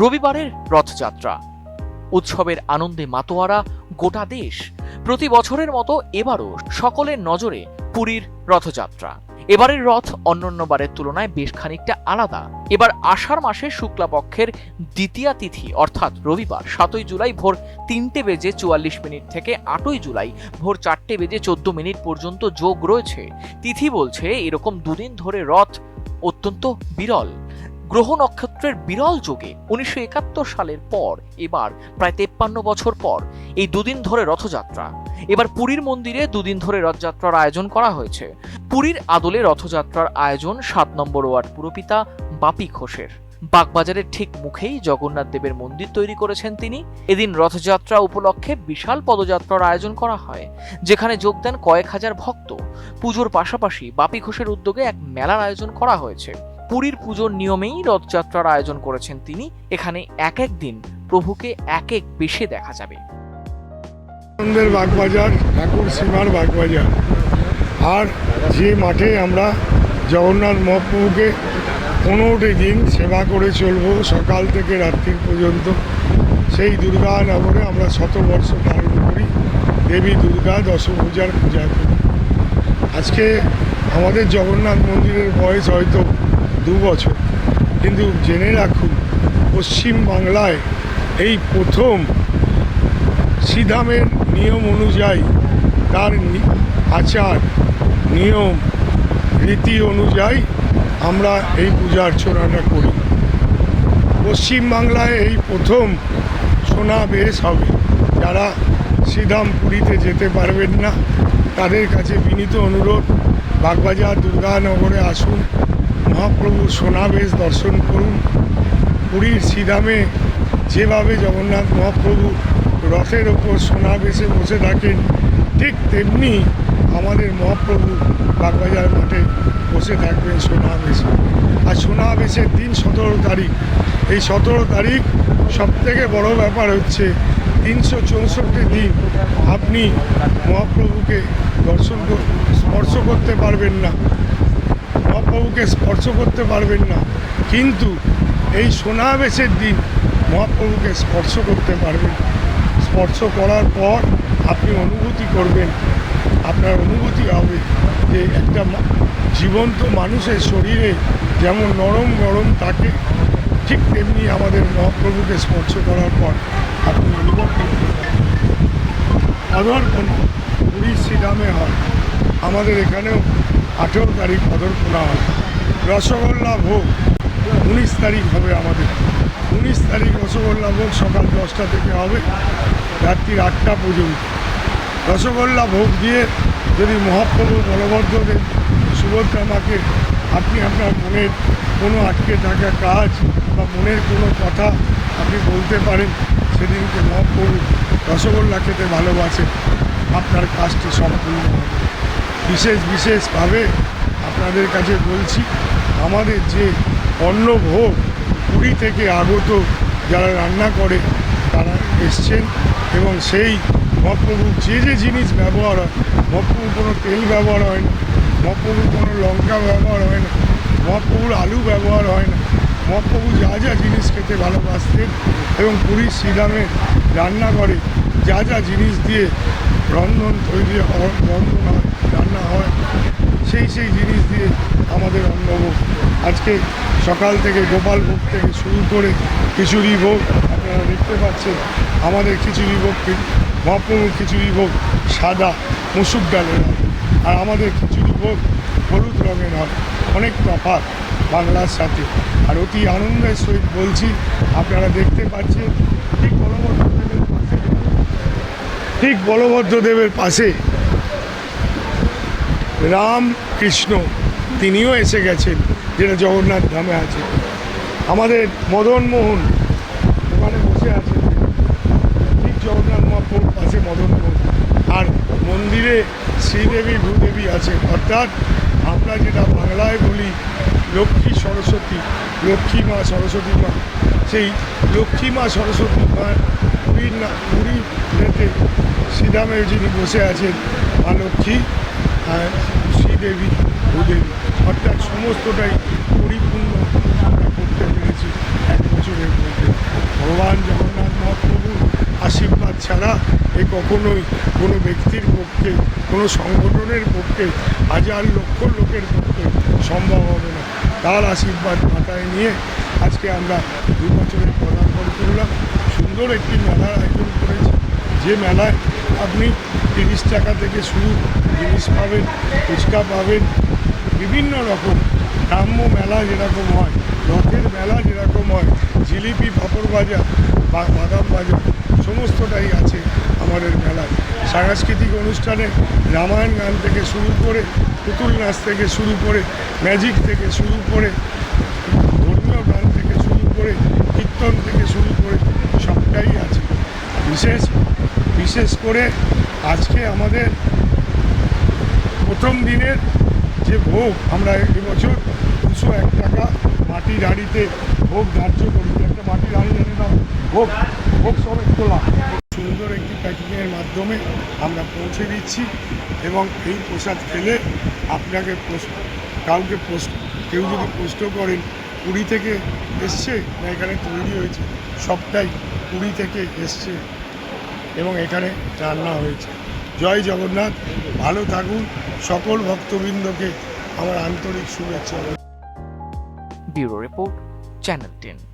রবিবারের রথযাত্রা। উৎসবের আনন্দে মাতোয়ারা গোটা দেশ। প্রতি বছরের মতো এবারও সকলের নজরে পুরীর রথযাত্রা। এবারের রথ অন্যান্য বারের তুলনায় বেশ খানিকটা আলাদা। এবার আষাঢ় মাসের শুক্লাপক্ষের দ্বিতীয়া তিথি, অর্থাৎ রবিবার, সাতই জুলাই ভোর তিনটে বেজে চুয়াল্লিশ মিনিট থেকে আটই জুলাই ভোর চারটে বেজে চোদ্দ মিনিট পর্যন্ত যোগ রয়েছে। তিথি বলছে এরকম দুদিন ধরে রথ অত্যন্ত বিরল। গ্রহ নক্ষত্রের বিরল যোগে উনিশশো একাত্তর সালের পর, এবার প্রায় তেপ্পান্ন বছর পর, এই দুদিন ধরে রথযাত্রা। এবার পুরীর মন্দিরে দুদিন ধরে রথযাত্রার আয়োজন করা হয়েছে। পুরীর আদলে রথযাত্রার আয়োজন সাত নম্বর ওয়ার্ড পুরপিতা বাপি ঘোষের। বাগবাজারের ঠিক মুখেই জগন্নাথ দেবের মন্দির তৈরি করেছেন তিনি। এদিন রথযাত্রা উপলক্ষে বিশাল পদযাত্রার আয়োজন করা হয়, যেখানে যোগ দেন কয়েক হাজার ভক্ত। পুজোর পাশাপাশি বাপি ঘোষের উদ্যোগে এক মেলার আয়োজন করা হয়েছে। পুরীর পুজোর নিয়মেই রথযাত্রার আয়োজন করেছেন তিনি। এখানে এক এক দিন প্রভুকে এক এক বেশে দেখা যাবে। আনন্দের বাগবাজার, ঠাকুর সীমার বাগবাজার। আর যে মাঠে আমরা জগন্নাথ মহাপ্রভুকে পনেরোটি দিন সেবা করে চলবো সকাল থেকে রাত্রি পর্যন্ত, সেই দুর্গা নগরে আমরা শতবর্ষ পালন করি। দেবী দুর্গা দশভূজার পূজা করি। আজকে আমাদের জগন্নাথ মন্দিরের বয়স হয়তো দু বছর কিন্তু জেনে রাখুন, পশ্চিম বাংলায় এই প্রথম শ্রীধামের নিয়ম অনুযায়ী তার আচার, নিয়ম, রীতি অনুযায়ী আমরা এই পূজা অর্চনাটা করি। পশ্চিমবাংলায় এই প্রথম সোনা বেশ হবে। যারা শ্রীধাম পুরীতে যেতে পারবেন না, তাদের কাছে বিনীত অনুরোধ, বাগবাজার দুর্গানগরে আসুন মহাপ্রভুর সোনাবেশ দর্শন করুন। পুরীর শ্রীধামে যেভাবে জগন্নাথ মহাপ্রভু রথের ওপর সোনাবেশে বসে থাকেন, ঠিক তেমনি আমাদের মহাপ্রভু বাগবাজার মাঠে বসে থাকবেন সোনাবেশে। আর সোনাবেশের দিন সতেরো তারিখ। এই সতেরো তারিখ সবথেকে বড় ব্যাপার হচ্ছে, তিনশো চৌষট্টি দিন আপনি মহাপ্রভুকে দর্শন স্পর্শ করতে পারবেন না। মহাপ্রভুকে স্পর্শ করতে পারবেন না। কিন্তু এই সোনাবেশের দিন মহাপ্রভুকে স্পর্শ করতে পারবেন। স্পর্শ করার পর আপনি অনুভূতি করবেন। আপনার অনুভূতি হবে যে একটা জীবন্ত মানুষের শরীরে যেমন নরম গরম থাকে, ঠিক তেমনি আমাদের মহাপ্রভুকে স্পর্শ করার পর আপনি অনুভব করতে পারবেন। অধর্পণ পুরীর শ্রীরামে হয়। আমাদের এখানেও আঠেরো তারিখ অধর্পণা হয়। রসগোল্লা ভোগ। উনিশ তারিখ হবে আমাদের। উনিশ তারিখ রসগোল্লা ভোগ সকাল দশটা থেকে হবে, রাত্রির আটটা পর্যন্ত। রসগোল্লা ভোগ দিয়ে যদি মহাপ্রভু বলভদ্রদেব সুভদ্রা মাকে আপনি আপনার মনের কোনো আটকে থাকা কাজ বা মনের কোনো কথা আপনি বলতে পারেন, সেদিনকে মহাপ্রভু রসগোল্লা খেতে ভালোবাসে আপনার কাজটি সম্পূর্ণ হবে। বিশেষ বিশেষভাবে আপনাদের কাছে বলছি, আমাদের যে অন্নভোগ পুরী থেকে আগত যারা রান্না করে, তারা এসছেন এবং সেই মহাপ্রভুর যে যে জিনিস ব্যবহার হয় মহাপ্রভুর কোনো তেল ব্যবহার হয় না মহাপ্রভুর কোনো লঙ্কা ব্যবহার হয় না মহাপ্রভুর আলু ব্যবহার হয় না মহাপ্রভু যা যা জিনিস খেতে ভালোবাসতেন এবং পুরীর শ্রীরামে রান্না করে, যা যা জিনিস দিয়ে রন্ধন তৈরি রন্ধন হয় সেই সেই জিনিস দিয়ে আমাদের অন্নভোগ আজকে সকাল থেকে গোপাল ভোগ থেকে শুরু করে খিচুড়ি ভোগ, আপনারা দেখতে পাচ্ছেন, আমাদের খিচুড়ি ভোগ মহাপ্রভুর খিচুড়ি ভোগ সাদা, মুসুর ডালের হয়। আর আমাদের খিচুড়ি ভোগ হলুদ রঙের হয়। অনেক তফাৎ বাংলার সাথে। আর অতি আনন্দের সহিত বলছি, আপনারা দেখতে পাচ্ছেন, ঠিক বলভদ্রদেবের পাশে, ঠিক বলভদ্রদেবের পাশে রাম কৃষ্ণ তিনিও এসে গেছেন, যেটা জগন্নাথ ধামে আছে। আমাদের মদন মোহন ওখানে বসে আছেন। ঠিক জগন্নাথ মহাপ্রভুর পাশে মদন মোহন। আর মন্দিরে শ্রীদেবী, ভূদেবী আছে অর্থাৎ আমরা যেটা বাংলায় বলি লক্ষ্মী সরস্বতী, লক্ষ্মী মা সরস্বতী মা। সেই লক্ষ্মী মা সরস্বতী মা পুরীর না পুরীতে শ্রীধামে যিনি বসে আছেন, মা লক্ষ্মী দেবী ভূদেবী। অর্থাৎ সমস্তটাই পরিপূর্ণ আমরা করতে পেরেছি এক বছরের মধ্যে। ভগবান জগন্নাথ মহাপ্রভুর আশীর্বাদ ছাড়া এ কখনোই কোনো ব্যক্তির পক্ষে, কোনো সংগঠনের পক্ষে, হাজার লক্ষ লোকের পক্ষে সম্ভব হবে না। তার আশীর্বাদ মাথায় নিয়ে আজকে আমরা দু বছরের পদার্পণ করলাম। সুন্দর একটি মেলার আয়োজন করেছি। যে মেলায় আপনি তিরিশ টাকা থেকে শুরু জিনিস পাবেন, ফুচকা পাবেন, বিভিন্ন রকম গ্রাম্য মেলা যেরকম হয়, রথের মেলা যেরকম হয়, জিলিপি, পাঁপড় বাজার বা বাদাম বাজার সমস্তটাই আছে আমাদের মেলায়। সাংস্কৃতিক অনুষ্ঠানে রামায়ণ গান থেকে শুরু করে, পুতুল নাচ থেকে শুরু করে, ম্যাজিক থেকে শুরু করে ধর্মীয় গান থেকে শুরু করে কীর্তন থেকে শুরু করে সবটাই আছে বিশেষ বিশেষ করে আজকে আমাদের প্রথম দিনের যে ভোগ, আমরা এবছর দুশো এক টাকা মাটির হাঁড়িতে ভোগ ধার্য করি। একটা মাটির হাঁড়ি এনে দাও ভোগ ভোগ সমেত তোলা সুন্দর একটি প্যাকিংয়ের মাধ্যমে আমরা পৌঁছে দিচ্ছি এবং এই প্রসাদ খেলে আপনাকে কাউকে পোস্ট, কেউ যদি পোস্ট করেন পুরী থেকে এসছে, না এখানে তৈরি হয়েছে, সবটাই পুরী থেকে এসছে। এবং এখানে রান্না হয়েছে। জয় জগন্নাথ, ভালো থাকুন, সকল ভক্তবৃন্দকে আমার আন্তরিক শুভেচ্ছা। Bureau report, channel ten.